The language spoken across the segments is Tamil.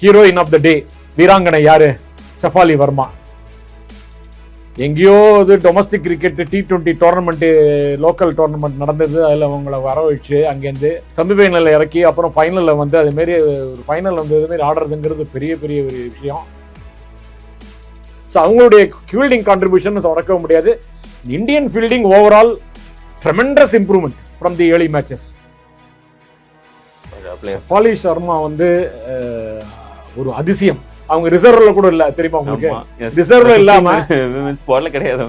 ஹீரோயின் ஆஃப் த டே வீராங்கனை யாரு? சஃபாலி வர்மா. எங்கேயோ இது domestic cricket T twenty tournament local tournament நடந்தது. அதில் அவங்கள வர வச்சு அங்கேருந்து செமிஃபைனலில் இறக்கி அப்புறம் ஃபைனலில் வந்து அதுமாரி ஒரு ஃபைனல் வந்து இதுமாரி ஆடுறதுங்கிறது பெரிய பெரிய ஒரு விஷயம். ஸோ அவங்களுடைய ஃபீல்டிங் கான்ட்ரிபியூஷன் மறக்க முடியாது. Indian fielding overall tremendous improvement from the early matches poly Sharma வந்து ஒரு அதிசயம். அவங்க ரிசர்வ்ல கூட இல்ல தெரியுமா உங்களுக்கு? ரிசர்வ்ல இல்லாம ஸ்குவாட்ல கிடையாது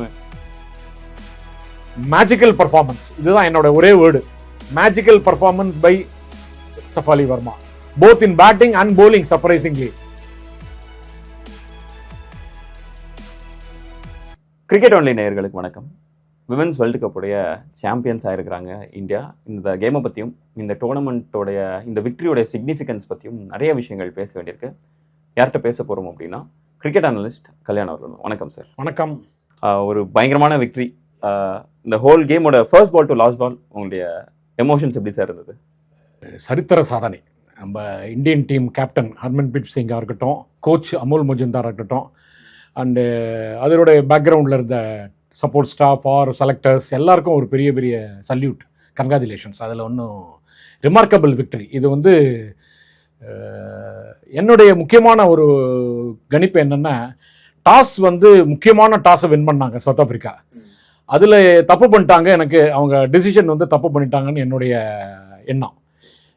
மேஜிக்கல் பர்ஃபார்மன்ஸ் இதுதான் என்னோட ஒரே word magical performance by Shafali Verma both in batting and bowling surprisingly cricket only நேயர்களுக்கு வணக்கம். விமன்ஸ் வேர்ல்டு கப்புடைய சாம்பியன்ஸ் ஆயிருக்கிறாங்க இந்தியா. இந்த கேமை பற்றியும் இந்த டோர்னமெண்ட்டோடைய இந்த விக்டரியோடைய சிக்னிஃபிகன்ஸ் பற்றியும் நிறைய விஷயங்கள் பேச வேண்டியிருக்கு. யார்கிட்ட பேச போகிறோம் அப்படின்னா கிரிக்கெட் அனலிஸ்ட் கல்யாணம் அவர்கள். வணக்கம் சார் வணக்கம். ஒரு பயங்கரமான விக்டரி இந்த ஹோல் கேமோட first ball to last ball உங்களுடைய எமோஷன்ஸ் எப்படி சார் இருந்தது? சரித்திர சாதனை. நம்ம இந்தியன் டீம் கேப்டன் ஹர்மன்பிரீத் சிங்காக இருக்கட்டும் கோச் அமுல் முஜிந்தார் இருக்கட்டும் அண்டு அதனுடைய பேக்ரவுண்டில் இருந்த சப்போர்ட் ஸ்டாஃப் ஆர் செலக்டர்ஸ் எல்லாருக்கும் ஒரு பெரிய பெரிய சல்யூட் கங்க்ராச்சுலேஷன்ஸ் அதில் ஒன்றும் ரிமார்க்கபிள் விக்டரி இது வந்து என்னுடைய முக்கியமான ஒரு கணிப்பு என்னென்னா டாஸ் வந்து முக்கியமான டாஸை வின் பண்ணாங்க சவுத் ஆஃப்ரிக்கா அதில் தப்பு பண்ணிட்டாங்க எனக்கு அவங்க டிசிஷன் வந்து தப்பு பண்ணிட்டாங்கன்னு என்னுடைய எண்ணம்.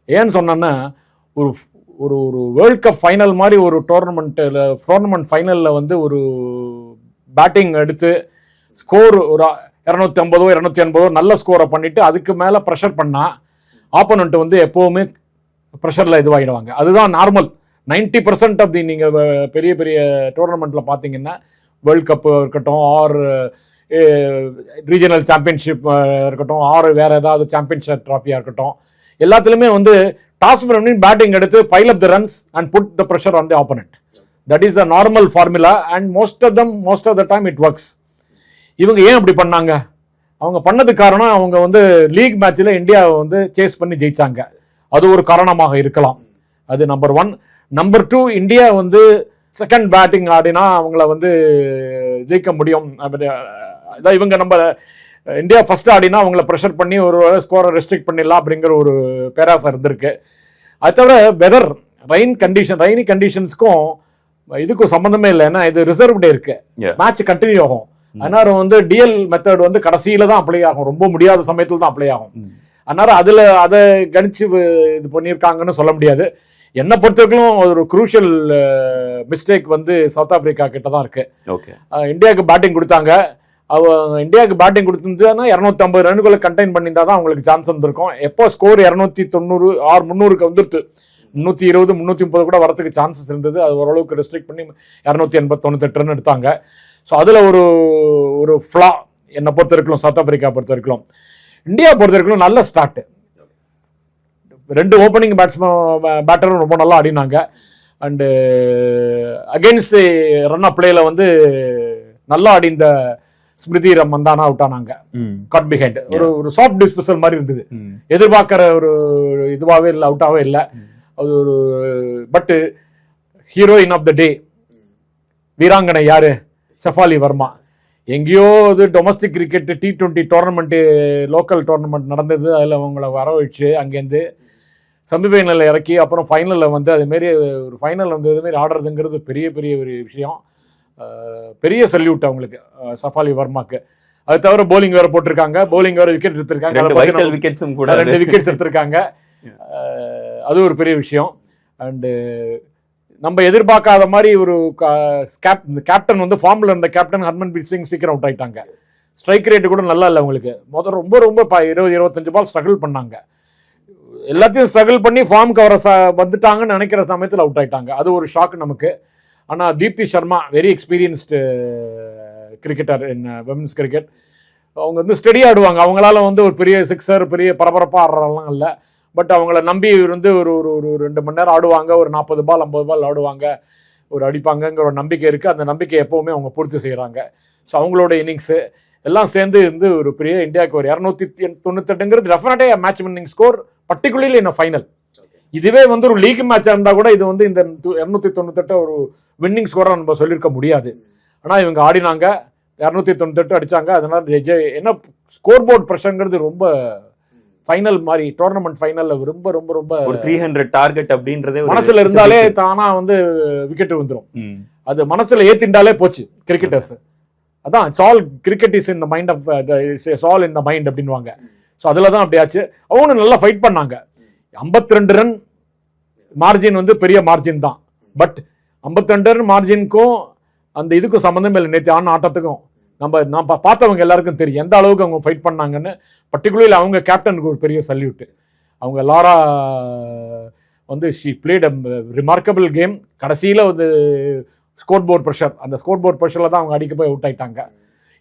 ஏன்னு சொன்னேன்னா ஒரு ஒரு ஒரு வேர்ல்ட் கப் ஃபைனல் மாதிரி ஒரு டோர்னமெண்ட்டில் டோர்னமெண்ட் ஃபைனலில் வந்து ஒரு பேட்டிங் எடுத்து ஸ்கோர் ஒரு இரநூத்தி ஐம்பதோ இரநூத்தி எண்பதோ நல்ல ஸ்கோரை பண்ணிவிட்டு அதுக்கு மேலே ப்ரெஷர் பண்ணால் ஆப்போனண்ட் வந்து எப்போவுமே ப்ரெஷரில் இதுவாகிடுவாங்க அதுதான் நார்மல் 90% பர்சன்ட் ஆஃப் தி நீங்கள் பெரிய பெரிய டோர்னமெண்ட்டில் பார்த்தீங்கன்னா வேர்ல்ட் கப்பு இருக்கட்டும் ஆர் ரீஜனல் சாம்பியன்ஷிப் இருக்கட்டும் ஆர் வேறு ஏதாவது சாம்பியன்ஷிப் ட்ராஃபியாக இருக்கட்டும் எல்லாத்துலேயுமே வந்து டாஸ் பண்ணி பேட்டிங் எடுத்து pile up the runs and put the pressure on the opponent that is the normal formula and most of them most of the time it works இவங்க ஏன் அப்படி பண்ணாங்க? அவங்க பண்ணது காரணம் அவங்க வந்து லீக் மேட்ச்சில் இந்தியாவை வந்து சேஸ் பண்ணி ஜெயிச்சாங்க. அது ஒரு காரணமாக இருக்கலாம். அது number one number two India வந்து செகண்ட் பேட்டிங் ஆடினா அவங்கள வந்து ஜெயிக்க முடியும். அப்படி, அதான் இவங்க நம்ம இந்தியா ஃபர்ஸ்ட் ஆடினா அவங்கள ப்ரெஷர் பண்ணி ஒரு ஸ்கோரை ரெஸ்ட்ரிக்ட் பண்ணிடலாம் அப்படிங்கிற ஒரு பேராசை இருந்திருக்கு. அது தவிர வெதர் ரெயின் கண்டிஷன் ரெய்னி கண்டிஷன்ஸ்க்கும் இதுக்கும் சம்மந்தமே இல்லை. ஏன்னா இது ரிசர்வ் டே இருக்கு. மேட்ச் கண்டினியூ ஆகும். அதனால வந்து டிஎல் மெத்தட் வந்து கடைசியில தான் அப்ளை ஆகும். ரொம்ப முடியாத சமயத்தில் தான் அப்ளை ஆகும். அதனால அதுல அதை கணிச்சு இது பண்ணியிருக்காங்கன்னு சொல்ல முடியாது. என்னை பொறுத்தவரைக்கும் ஒரு குரூஷியல் மிஸ்டேக் வந்து சவுத் ஆப்பிரிக்கா கிட்ட தான் இருக்கு. ஓகே. இந்தியாவுக்கு பேட்டிங் கொடுத்தாங்க. அவங்க இந்தியாவுக்கு பேட்டிங் கொடுத்துருந்தா இரநூத்தி ஐம்பது ரன்னுக்குள்ள கண்டெயின் பண்ணியிருந்தா தான் அவங்களுக்கு சான்ஸ் வந்திருக்கும். எப்போ ஸ்கோர் இரநூத்தி தொண்ணூறு ஆறு முந்நூறுக்கு வந்துருட்டு முந்நூற்றி இருபது முந்நூற்றி முப்பது கூட வரதுக்கு சான்சஸ் இருந்தது. அது ஓரளவுக்கு ரெஸ்ட்ரிக்ட் பண்ணி இரநூத்தி எண்பத்தி தொண்ணூத்தெட்டு ரன் எடுத்தாங்க. ஸோ அதில் ஒரு ஒரு ஃப்ளா என்னை பொறுத்த வரைக்கும் சவுத் ஆப்பிரிக்கா பொறுத்த வரைக்கும் இந்தியா பொறுத்த வரைக்கும் நல்ல ஸ்டார்ட் ரெண்டு ஓப்பனிங் பேட்ஸ்மேன் பேட்டரும் ரொம்ப நல்லா ஆடினாங்க. அண்டு அகெயின்ஸ்ட் ரன் பிளேல வந்து நல்லா ஆடி இந்த ஸ்மிருதி மந்தானா அவுட் ஆனாங்க. காட் பிஹைண்ட் ஒரு ஒரு சாஃப்ட் டிஸ்பிசல் மாதிரி இருந்தது. எதிர்பார்க்கிற ஒரு இதுவாகவே இல்லை அவுட்டாகவே இல்லை. அது ஒரு பட்டு ஹீரோயின் ஆஃப் த டே வீராங்கனை யாரு? சஃபாலி வர்மா. எங்கேயோ இது domestic cricket T twenty tournament local tournament நடந்தது. அதில் அவங்கள வர வச்சு அங்கேருந்து செமிஃபைனலில் இறக்கி அப்புறம் ஃபைனலில் வந்து அதுமாரி ஒரு ஃபைனல் வந்து இதுமாரி ஆடுறதுங்கிறது பெரிய பெரிய ஒரு விஷயம். பெரிய சல்யூட் அவங்களுக்கு சஃபாலி வர்மாக்கு. அது தவிர போலிங் வேற போட்டிருக்காங்க. போலிங் வேற விக்கெட் எடுத்திருக்காங்க. விக்கெட்ஸும் கூட. ரெண்டு விக்கெட்ஸ் எடுத்திருக்காங்க. அது ஒரு பெரிய விஷயம். அண்டு நம்ம எதிர்பார்க்காத மாதிரி ஒரு கேப்டன் வந்து ஃபார்ம்ல இருந்த கேப்டன் ஹர்மன்பிரீத் சிங் சீக்கிரம் அவுட் ஆயிட்டாங்க. ஸ்ட்ரைக் ரேட்டு கூட நல்லா இல்லை அவங்களுக்கு. முதல்ல ரொம்ப ரொம்ப ப- இருபது இருபத்தஞ்சு பால் ஸ்ட்ரகிள் பண்ணாங்க. எல்லாத்தையும் ஸ்ட்ரகிள் பண்ணி ஃபார்ம் கவர வந்துட்டாங்கன்னு நினைக்கிற சமயத்தில் அவுட் ஆயிட்டாங்க. அது ஒரு ஷாக் நமக்கு. ஆனால் Deepti Sharma very experienced cricketer in women's cricket அவங்க வந்து ஸ்டெடி ஆடுவாங்க. அவங்களால வந்து ஒரு பெரிய சிக்ஸர் பெரிய பரபரப்பாக ஆடுறதெல்லாம் இல்லை. பட் அவங்கள நம்பி வந்து ஒரு ஒரு ஒரு ரெண்டு மணி நேரம் ஆடுவாங்க ஒரு நாற்பது பால் ஐம்பது பால் ஆடுவாங்க ஒரு அடிப்பாங்கங்கிற ஒரு நம்பிக்கை இருக்குது அந்த நம்பிக்கை எப்போவுமே அவங்க பூர்த்தி செய்கிறாங்க ஸோ அவங்களோட இன்னிங்ஸு எல்லாம் சேர்ந்து இருந்து ஒரு பெரிய இந்தியாவுக்கு ஒரு இரநூத்தி தொண்ணூத்தெட்டுங்கிறது definitely match winning score particularly என்ன ஃபைனல் இதுவே வந்து ஒரு லீக் மேட்சாக இருந்தால் கூட இது வந்து இந்த இரநூத்தி தொண்ணூத்தெட்டு ஒரு வின்னிங் ஸ்கோராக நம்ம சொல்லியிருக்க முடியாது. ஆனால் இவங்க ஆடினாங்க இரநூத்தி தொண்ணூத்தெட்டு அடிச்சாங்க அதனால் என்ன ஸ்கோர் போர்ட் ப்ரெஷருங்கிறது ரொம்ப ஃபைனல் மாதிரி டோர்னமெண்ட் ஃபைனல்ல ரொம்ப ரொம்ப ரொம்ப ஒரு த்ரீ ஹண்ட்ரட் டார்கெட் அப்படின்றதே மனசுல இருந்தாலே தானா வந்து விக்கெட் வந்துடும். அது மனசுல ஏத்திண்டாலே போச்சு கிரிக்கெட்டர்ஸ் அதான் it's all cricket is in the mind of it's all in the mind அப்படின்வாங்க ஸோ அதில் தான் அப்படியாச்சு அவங்க நல்லா ஃபைட் பண்ணாங்க. 52 ரெண்டு ரன் மார்ஜின் வந்து பெரிய மார்ஜின் தான். பட் 52 ரன் மார்ஜினுக்கும் அந்த இதுக்கும் சம்மந்தம் இல்லை. நேற்று ஆன ஆட்டத்துக்கும். நம்ம நான் பார்த்தவங்க எல்லாருக்கும் தெரியும். எந்த அளவுக்கு அவங்க ஃபைட் பண்ணாங்கன்னு பர்டிகுலர்லி அவங்க கேப்டனுக்கு ஒரு பெரிய சல்யூட் அவங்க லாரா வந்து ஷி பிளேட் ரிமார்க்கபிள் கேம் கடைசியில் வந்து ஸ்கோர் போர்ட் ப்ரெஷர் அந்த ஸ்கோர் போர்ட் ப்ரெஷரில் தான் அவங்க அடிக்க போய் அவுட் ஆயிட்டாங்க.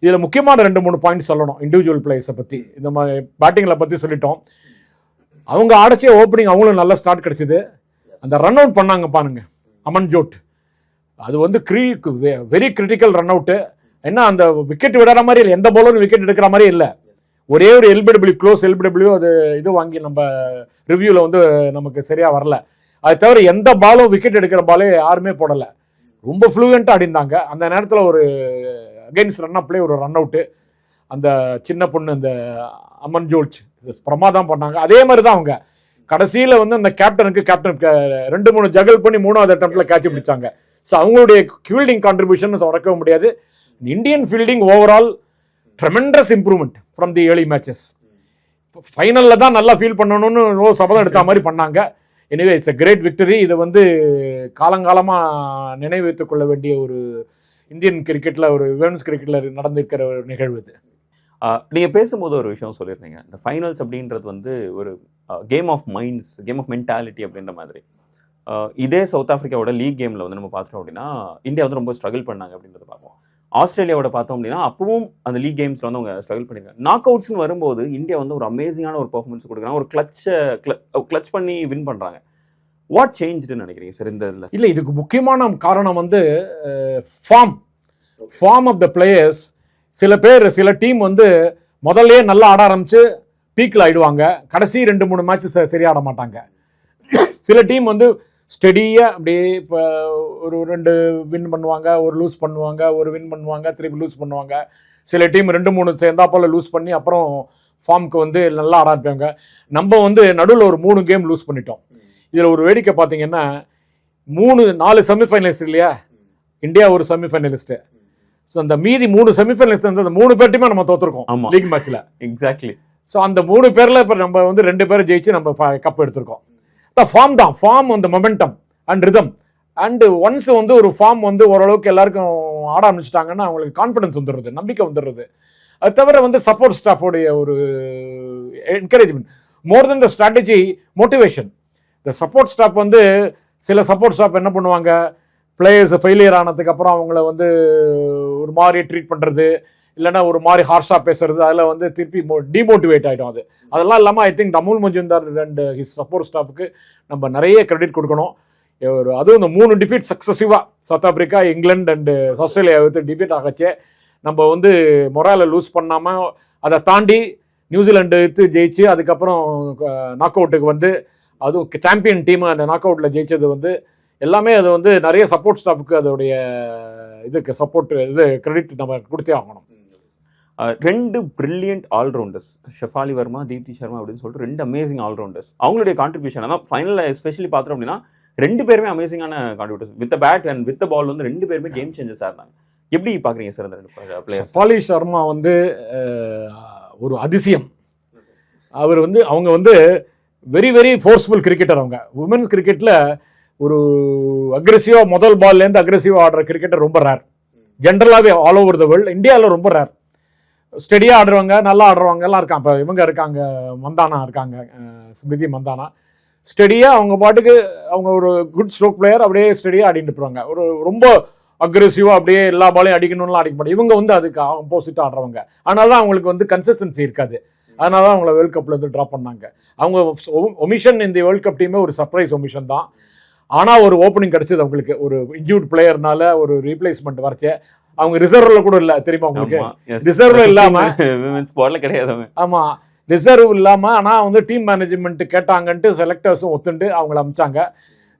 இதில் முக்கியமான ரெண்டு மூணு பாயிண்ட் சொல்லணும் இண்டிவிஜுவல் பிளேயர்ஸை பற்றி இந்த மாதிரி பேட்டிங்கில் பற்றி சொல்லிட்டோம். அவங்க அடைச்சே ஓப்பனிங் அவங்களும் நல்ல ஸ்டார்ட் கிடச்சிது. அந்த ரன் அவுட் பண்ணாங்க பாருங்க. அமன் ஜோட் அது வந்து க்ரீ வெரி கிரிட்டிக்கல் ரன் அவுட்டு என்ன அந்த விக்கெட் விடுற மாதிரி இல்லை எந்த பாலரும் விக்கெட் எடுக்கிற மாதிரி இல்லை. ஒரே ஒரு எல்பிடபிள்யூ க்ளோஸ் எல்பிடபிள்யூ அது இது வாங்கி நம்ம ரிவ்யூவில் வந்து நமக்கு சரியாக வரல. அது தவிர எந்த பாலும் விக்கெட் எடுக்கிற பாலே யாருமே போடலை. ரொம்ப ஃப்ளூயண்ட்டாக அடிந்தாங்க அந்த நேரத்தில் ஒரு அகைன்ஸ்ட் ரன் அப்லேயே ஒரு ரன் அவுட்டு அந்த சின்ன பொண்ணு அந்த அமன் ஜோல்ச் பிரமாதம் பண்ணாங்க. அதே மாதிரி தான் அவங்க. கடைசியில் வந்து அந்த கேப்டனுக்கு கேப்டன் ரெண்டு மூணு ஜகல் பண்ணி மூணாவது அட்டம்ப்ட்ல கேட்ச் பிடிச்சாங்க. ஸோ அவங்களுடைய ஃபீல்டிங் கான்ட்ரிபியூஷன் மறக்கவே முடியாது. Indian fielding overall tremendous improvement from the early matches ஃபைனலில் தான் நல்லா ஃபீல் பண்ணணும்னு ஓ சபதம் எடுத்த மாதிரி பண்ணாங்க. Anyway it's a great victory இது வந்து காலங்காலமாக நினைவு வைத்துக் கொள்ள வேண்டிய ஒரு இந்தியன் கிரிக்கெட்டில் ஒரு விமன்ஸ் கிரிக்கெட்டில் நடந்திருக்கிற ஒரு நிகழ்வு இது. நீங்கள் பேசும்போது ஒரு விஷயம் சொல்லியிருந்தீங்க. இந்த ஃபைனல்ஸ் அப்படின்றது வந்து ஒரு game of minds game of mentality அப்படின்ற மாதிரி. இதே சவுத் ஆஃப்ரிக்காவோட லீக் கேமில் வந்து நம்ம பார்த்துட்டோம் அப்படின்னா இந்தியா வந்து ரொம்ப ஸ்ட்ரகிள் பண்ணாங்க அப்படின்றத பார்ப்போம். ஆஸ்திரேலியாவோட பார்த்தோம் அப்படின்னா அப்பவும் அந்த லீக் கேம்ஸ்ல வந்து அவங்க ஸ்ட்ரகிள் பண்ணிருக்காங்க. நாக் அவுட்ஸ்னு வரும்போது இந்தியா வந்து ஒரு அமேசிங்கான ஒரு பெர்ஃபார்மன்ஸ் கொடுக்குறாங்க. ஒரு கிளச்சை கிளச் பண்ணி வின் பண்றாங்க. வாட் சேஞ்சுன்னு நினைக்கிறீங்க சார் இந்த இதில்? இல்லை இதுக்கு முக்கியமான காரணம் வந்து form form of the players சில பேர் சில டீம் வந்து முதல்லயே நல்லா ஆட ஆரம்பிச்சு பீக்கில் ஆயிடுவாங்க. கடைசி ரெண்டு மூணு மேட்ச் சரியா ஆட மாட்டாங்க. சில டீம் வந்து ஸ்டெடியாக அப்படியே இப்போ ஒரு ரெண்டு வின் பண்ணுவாங்க ஒரு லூஸ் பண்ணுவாங்க ஒரு வின் பண்ணுவாங்க திருப்பி லூஸ் பண்ணுவாங்க. சில டீம் ரெண்டு மூணு சேர்ந்தா போல லூஸ் பண்ணி அப்புறம் ஃபார்முக்கு வந்து நல்லா ஆரம்பிப்பாங்க நம்ம வந்து நடுவில் ஒரு மூணு கேம் லூஸ் பண்ணிட்டோம். இதில் ஒரு வேடிக்கை பார்த்தீங்கன்னா மூணு நாலு செமிஃபைனலிஸ்ட் இல்லையா? இந்தியா ஒரு செமிஃபைனலிஸ்ட் ஸோ அந்த மீதி மூணு செமிஃபைனலிஸ்ட் வந்து அந்த மூணு பேர்ட்டுமே நம்ம தோத்துருக்கோம் ஆமா. லீக் மேட்ச்ல எக்ஸாக்ட்லி ஸோ அந்த மூணு பேர்ல இப்போ நம்ம வந்து ரெண்டு பேரும் ஜெயிச்சு நம்ம கப் எடுத்திருக்கோம். ஃபார்ம் தான் ஃபார்ம் அந்த momentum and rhythm and once வந்து ஒரு ஃபார்ம் வந்து ஓரளவுக்கு எல்லாருக்கும் ஆட ஆரம்பிச்சிட்டாங்கன்னா அவங்களுக்கு கான்ஃபிடன்ஸ் வந்துடுறது நம்பிக்கை வந்துடுறது. அது தவிர வந்து சப்போர்ட் ஸ்டாஃபோடைய ஒரு encouragement more then the strategy motivation இந்த சப்போர்ட் ஸ்டாஃப் வந்து சில சப்போர்ட் ஸ்டாஃப் என்ன பண்ணுவாங்க? பிளேயர்ஸ் ஃபெயிலியர் ஆனதுக்கப்புறம் அவங்கள வந்து ஒரு மாதிரி ட்ரீட் பண்ணுறது இல்லைன்னா ஒரு மாதிரி ஹார்ஷாக பேசுறது அதில் வந்து திருப்பி டிமோட்டிவேட் ஆகிடும் அது. அதெல்லாம் இல்லாமல் I think Amol Muzumdar and his support ஸ்டாஃப்க்கு நம்ம நிறைய கிரெடிட் கொடுக்கணும். ஒரு அதுவும் இந்த மூணு defeat சக்ஸஸிவாக South Africa England and Australia வந்து டிஃபீட் ஆகச்சே. நம்ம வந்து மொரால லூஸ் பண்ணாமல் அதை தாண்டி நியூசிலாண்டு எடுத்து ஜெயிச்சு அதுக்கப்புறம் நாக் அவுட்டுக்கு வந்து அதுவும் சாம்பியன் டீம் அந்த நாக் அவுட்டில் ஜெயிச்சது வந்து எல்லாமே அது வந்து நிறைய சப்போர்ட் ஸ்டாஃப்க்கு அதோடைய இதுக்கு சப்போர்ட் இது கிரெடிட் நம்ம கொடுத்தே ஆகணும். ரெண்டு brilliant all rounders Shafali Verma Deepti Sharma அப்படின்னு சொல்லிட்டு ரெண்டு அமேசிங் ஆல்ரவுண்டர்ஸ் அவங்களுடைய கான்ட்ரிபியூஷன் அதான் ஃபைனலில் எஸ்பெஷலி பார்த்தோம் அப்படின்னா ரெண்டு பேருமே அமேசிங்கான contributors with bat and with ball வந்து ரெண்டு பேருமே கேம் சேஞ்சஸாக இருந்தாங்க. எப்படி பார்க்குறீங்க சார் அந்த ரெண்டு பிளேயர்ஸ் பாலி சர்மா வந்து ஒரு அதிசயம். அவர் வந்து அவங்க வந்து வெரி வெரி ஃபோர்ஸ்ஃபுல் கிரிக்கெட்டர் அவங்க. உமன்ஸ் கிரிக்கெட்டில் ஒரு அக்ரெசிவாக முதல் பால்லேருந்து அக்ரெசிவாக ஆடுற கிரிக்கெட்டர் ரொம்ப ரேர் ஜென்ரலாகவே ஆல் ஓவர் த வேர்ல்டு இந்தியாவில் ரொம்ப ரேர் ஸ்டெடியாக ஆடுறவங்க நல்லா ஆடுறவங்க எல்லாம் இருக்காங்க. இப்போ இவங்க இருக்காங்க மந்தானா இருக்காங்க ஸ்மிருதி மந்தானா. ஸ்டெடியாக அவங்க பாட்டுக்கு அவங்க ஒரு குட் ஸ்ட்ரோக் பிளேயர் அப்படியே ஸ்டெடியாக ஆடிட்டு போகிறாங்க ஒரு ரொம்ப அக்ரெசிவாக அப்படியே எல்லா பாலையும் அடிக்கணும்லாம் அடிக்க மாட்டாங்க. இவங்க வந்து அதுக்கு ஆப்போசிட்டாக ஆடுறவங்க. அதனால தான் அவங்களுக்கு வந்து கன்சிஸ்டன்சி இருக்காது. அதனால தான் அவங்கள வேர்ல்ட் கப்பில் இருந்து ட்ராப் பண்ணாங்க. அவங்க ஒமிஷன் இந்த வேர்ல்ட் கப் டீமே ஒரு சர்ப்ரைஸ் ஒமிஷன் தான். ஆனால் ஒரு ஓப்பனிங் கிடச்சிது அவங்களுக்கு. ஒரு இன்ஜூர்ட் பிளேயர்னால ஒரு ரீப்ளேஸ்மெண்ட் வரைச்சே அவங்க ரிசர்வ்ல கூட இல்லை தெரியுமா உங்களுக்கு? Reserve ல இல்லாம- ஸ்குவாட்ல கிடையாது ஆமா ரிசர்வ் இல்லாமல் ஆனால் வந்து டீம் மேனேஜ்மெண்ட் கேட்டாங்கன்ட்டு செலக்டர்ஸும் ஒத்துண்டு அவங்கள அமிச்சாங்க.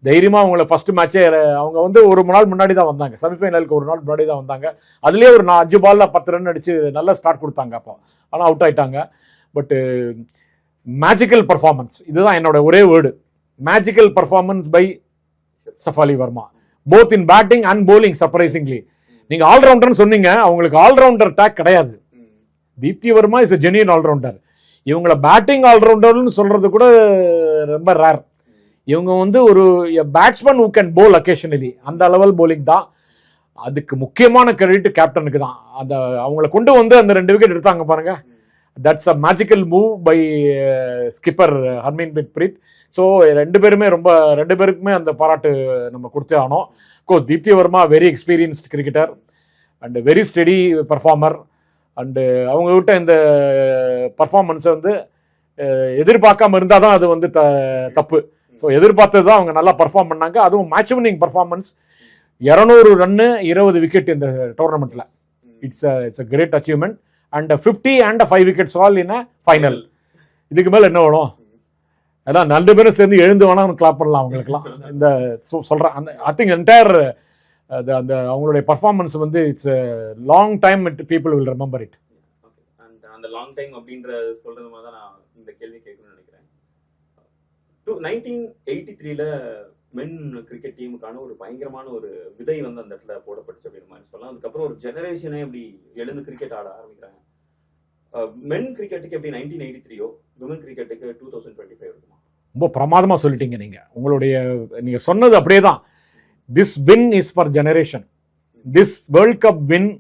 தைரியமாக அவங்கள ஃபர்ஸ்ட் மேட்சே அவங்க வந்து ஒரு நாள் முன்னாடி தான் வந்தாங்க. செமிஃபைனலுக்கு ஒரு நாள் முன்னாடி தான் வந்தாங்க. அதுலேயே ஒரு நான் அஞ்சு பாலில் பத்து ரன் அடித்து நல்ல ஸ்டார்ட் கொடுத்தாங்க அப்போ. ஆனால் அவுட் ஆயிட்டாங்க. பட்டு மேஜிக்கல் பர்ஃபார்மன்ஸ் இதுதான் என்னோட ஒரே word magical performance by Shafali Varma both in batting and bowling surprisingly நீங்கள் ஆல்ரவுண்டர்னு சொன்னீங்க அவங்களுக்கு ஆல்ரவுண்டர் டேக் கிடையாது. Deepti Varma is a genuine allrounder இவங்கள பேட்டிங் ஆல்ரவுண்டர்னு சொல்றது கூட ரொம்ப ரேர் இவங்க வந்து ஒரு batsman who can bowl occasionally அந்த லெவல் போலிங் தான். அதுக்கு முக்கியமான கிரெடிட் கேப்டனுக்கு தான். அந்த அவங்கள கொண்டு வந்து அந்த ரெண்டு விக்கெட் எடுத்தாங்க பாருங்க. That's a magical move by skipper Harmanpreet so ரெண்டு பேருமே ரொம்ப ரெண்டு பேருக்குமே அந்த பாராட்டு நம்ம கொடுத்தே ஆனோம். கோ Deepti Verma very experienced cricketer and very steady performer and அவங்க விட்ட இந்த பர்ஃபார்மன்ஸை வந்து அஹ், எதிர்பார்க்காம இருந்தால் தான் அது வந்து த தப்பு. ஸோ எதிர்பார்த்தது தான் அவங்க நல்லா பர்ஃபார்ம் பண்ணாங்க. அதுவும் மேட்ச் வின்னிங் பர்ஃபார்மன்ஸ் இரநூறு ரன்னு இருபது விக்கெட் இந்த டோர்னமெண்ட்டில் it's it's a great achievement and fifty and five wickets all in final இதுக்கு மேலே என்ன வேணும்? அதான் ரெண்டு பேரும் சேர்ந்து எழுந்து வேணா கிளாப் பண்ணலாம் அவங்களுக்குலாம் இந்த சொல்கிறேன் அந்த ஐ திங்க் என்டையர் அது அந்த அவங்களுடைய பர்ஃபார்மன்ஸ் வந்து it's long time it people will remember it அந்த லாங் டைம் அப்படின்ற சொல்றது மாதிரி தான் நான் இந்த கேள்வி கேட்கணும்னு நினைக்கிறேன். டூ நைன்டீன் எயிட்டி த்ரீல மென் கிரிக்கெட் டீமுக்கான ஒரு பயங்கரமான ஒரு விதை வந்து அந்த இடத்துல போடப்பட்டுச்சு அப்படின்னு மாதிரி சொல்லலாம். அதுக்கப்புறம் ஒரு ஜெனரேஷனே அப்படி எழுந்து கிரிக்கெட் ஆட ஆரம்பிக்கிறாங்க. மென் கிரிக்கெட்டுக்கு எப்படி நைன்டீன் எயிட்டி த்ரீயோ விமன் கிரிக்கெட்டுக்கு டூ தௌசண்ட் டுவெண்ட்டி ஃபைவ் இருக்குமா? ரொம்ப பிரமாதமாக சொல்லிட்டீங்க நீங்கள் உங்களுடைய நீங்கள் சொன்னது அப்படியே தான் this win is for generation this world cup win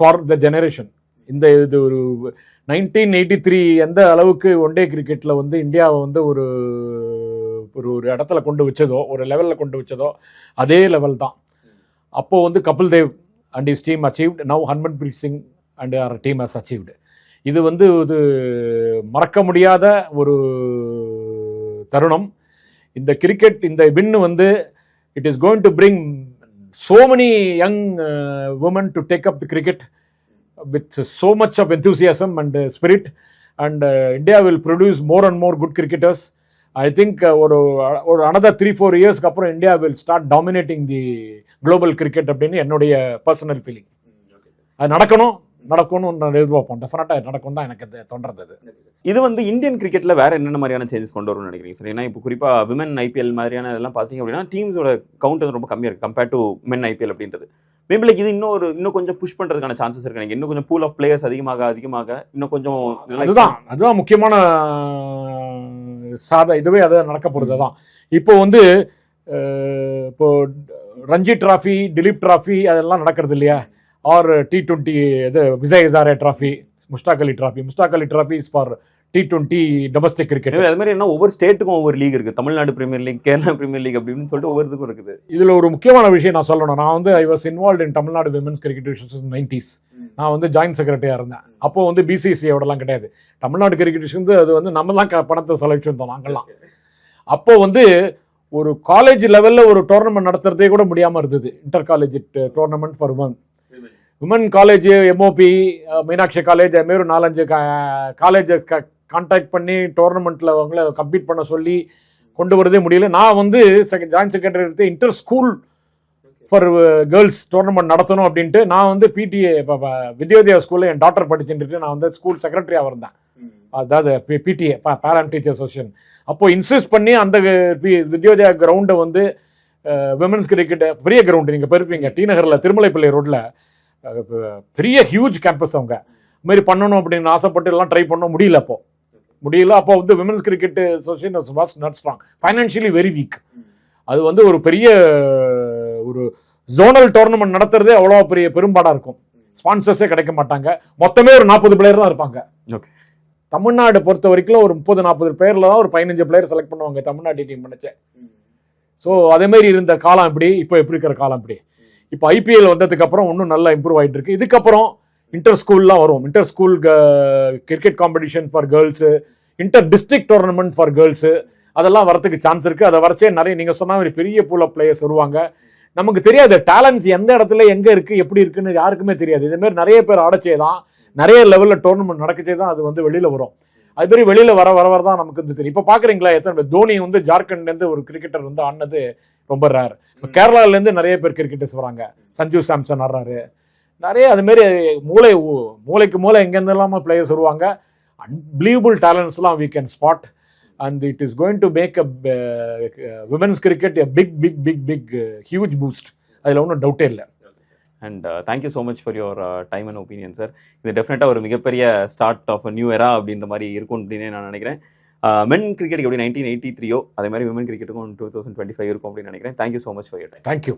for the generation இந்த இது ஒரு நைன்டீன் எயிட்டி த்ரீ எந்த அளவுக்கு ஒன் டே கிரிக்கெட்டில் வந்து இந்தியாவை வந்து ஒரு ஒரு ஒரு இடத்துல கொண்டு வச்சதோ ஒரு லெவலில் கொண்டு வச்சதோ அதே லெவல் தான். அப்போது வந்து Kapil Dev and his team achieved now Harmanpreet Singh and our team has achieved இது வந்து இது மறக்க முடியாத ஒரு தருணம். இந்த கிரிக்கெட் இந்த வின்னு வந்து it is going to bring so many young women to take up cricket with so much of enthusiasm and spirit and India will produce more and more good cricketers i think uh, ஒரு ஒரு another த்ரீ ஃபோர் இயர்ஸ்க்கு அப்புறம் India will start dominating the global cricket அப்படின்னு என்னுடைய பர்சனல் ஃபீலிங் அது நடக்கணும் நடக்கணும்னு நான் எதிர்பார்ப்போம் டெஃபினட்டாக நடக்கும் தான் எனக்கு தோன்றது அது. இது வந்து இந்தியன் கிரிக்கெட்ல வேற என்னென்ன மாதிரியான சேஞ்சஸ் கொண்டு வரும்னு நினைக்கிறீங்க சார் ஏன்னா இப்போ குறிப்பா விமன் ஐபிஎல் மாதிரியான இதெல்லாம் பார்த்தீங்க அப்படின்னா டீம்ஸோட கவுண்ட் வந்து ரொம்ப கம்மியா இருக்கு கம்பேர்ட் டு மென் ஐபிஎல் அப்படின்றது. மேபி லைக் இது இன்னும் ஒரு இன்னும் கொஞ்சம் புஷ் பண்றதுக்கான சான்சஸ் இருக்கு எனக்கு. இன்னும் கொஞ்சம் பூல் ஆஃப் பிளேயர்ஸ் அதிகமாக அதிகமாக இன்னும் கொஞ்சம் அதுதான் அதுதான் முக்கியமான சாத இதுவே அதான் நடக்க போகிறது தான் இப்போ வந்து இப்போ ரஞ்சி டிராஃபி திலீப் டிராஃபி அதெல்லாம் நடக்கிறது இல்லையா? ஆர் டி டுவெண்ட்டி இது Vijay Hazare trophy Mushtaq Ali trophy Mushtaq Ali trophy is for T twenty domestic cricket அது மாதிரி என்ன ஒவ்வொரு ஸ்டேட்டுக்கும் ஒவ்வொரு லீக் இருக்கு. Tamil Nadu premier league Kerala premier league அப்படின்னு சொல்லிட்டு ஒவ்வொரு இதுக்கும் இருக்குது. இதில் ஒரு முக்கியமான விஷயம் நான் சொல்லணும். நான் வந்து I was involve in Tamil Nadu women's cricket nineties நான் வந்து ஜாயின்ட் செக்ரட்டரியாக இருந்தேன். அப்போது வந்து பிசிசியோடலாம் கிடையாது. தமிழ்நாடு கிரிக்கெட் வந்து அது வந்து நம்ம தான் க- பணத்தை செலக்ட் இருந்தோம் நாங்கள்லாம் அப்போது வந்து ஒரு காலேஜ் லெவலில் ஒரு டோர்னமெண்ட் நடத்துறதே கூட முடியாமல் இருந்தது. Inter college tournament for women women college MOP Meenakshi college அதுமாரி ஒரு நாலஞ்சு காலேஜ் கான்டாக்ட் பண்ணி டோர்னமெண்ட்டில் அவங்கள கம்ப்ளீட் பண்ண சொல்லி கொண்டு வரதே முடியல. நான் வந்து ஜாயின்ட் செக்ரட்டரி எடுத்து inter school for girls tournament நடத்தணும் அப்படின்ட்டு நான் வந்து பிடிஏ வித்யோதயா ஸ்கூலில் என் டாக்டர் படிச்சுட்டு நான் வந்து ஸ்கூல் செக்ரட்டரியாக இருந்தேன் அதாவது பிடிஏ பேரண்ட் டீச்சர் அசோசியேஷன் அப்போ இன்சிஸ்ட் பண்ணி அந்த பி- வித்யோதயா கிரவுண்டை வந்து விமன்ஸ் கிரிக்கெட் பெரிய கிரவுண்டு நீங்கள் போயிருப்பீங்க டி நகரில் திருமலைப்பள்ளி ரோட்டில் பெரிய ஹியூஜ் கேம்பஸ் அவங்க. இது மாதிரி பண்ணணும் அப்படின்னு ஆசைப்பட்டு எல்லாம் ட்ரை பண்ண முடியல அப்போ. முடியல அப்போ வந்து women's cricket association was not strong financially very weak அது வந்து ஒரு பெரிய ஒரு ஜோனல் டோர்னமெண்ட் நடத்துறதே அவ்வளோ பெரிய பெரும்பாடாக இருக்கும். ஸ்பான்சர்ஸே கிடைக்க மாட்டாங்க. மொத்தமே ஒரு நாற்பது பிளேயர் தான் இருப்பாங்க. ஓகே தமிழ்நாடு பொறுத்த வரைக்கும் ஒரு முப்பது நாற்பது பேரில் தான் ஒரு பதினஞ்சு பிளேயர் செலக்ட் பண்ணுவாங்க தமிழ்நாடு டீம் நினச்சேன் ஸோ அதேமாரி இருந்த காலம் இப்படி இப்போ எப்படி இருக்கிற காலம் இப்படி. இப்போ ஐபிஎல் வந்ததுக்கு அப்புறம் இன்னும் நல்லா இம்ப்ரூவ் ஆயிட்டு இருக்கு. இதுக்கப்புறம் இன்டர் ஸ்கூல்லாம் வரும். Inter school cricket competition for girls inter district tournament for girls அதெல்லாம் வரதுக்கு சான்ஸ் இருக்கு. அதை வரச்சே நிறைய நீங்க சொன்ன மாதிரி பெரிய பூல் ஆஃப் பிளேயர்ஸ் வருவாங்க. நமக்கு தெரியாது. டேலண்ட்ஸ் எந்த இடத்துல எங்க இருக்கு எப்படி இருக்குன்னு யாருக்குமே தெரியாது. இதே மாதிரி நிறைய பேர் ஆடச்சே தான் நிறைய லெவல்ல டோர்னமெண்ட் நடக்கச்சே தான் அது வந்து வெளியில வரும். அது மாதிரி வெளியில் வர வர வர தான் நமக்கு வந்து தெரியும். இப்போ பார்க்குறீங்களா எத்தனை தோனி வந்து ஜார்க்கண்ட்லேருந்து ஒரு கிரிக்கெட்டர் வந்து ஆடினது ரொம்ப ரேர் இப்போ கேரளாலேருந்து நிறைய பேர் கிரிக்கெட்டர்ஸ் வராங்க. சஞ்சு சாம்சன் ஆடுறாரு. நிறைய அது மாதிரி மூளை மூளைக்கு மூளை எங்கேருந்தெல்லாம பிளேயர்ஸ் வருவாங்க. அன்பிலீவபிள் டேலண்ட்ஸ்லாம் we can spot and it is going to make a women's cricket a big big big big huge boost அதில் ஒன்றும் டவுட்டே இல்லை and thank you so much for your time and opinion sir இது டெஃபினட்டாக ஒரு மிகப்பெரிய ஸ்டார்ட் ஆஃப் நியூ எரா அப்படின்ற மாதிரி இருக்கும் அப்படின்னு நான் நினைக்கிறேன். மென் கிரிக்கெட் எப்படி நைன்டீன் எயிட்டி த்ரீயோ அதே மாதிரி விமன் கிரிக்கெட்டுக்கும் டூ தௌசண்ட் டுவெண்ட்டி ஃபைவ் இருக்கும் அப்படின்னு நினைக்கிறேன். Thank you so much for your time thank you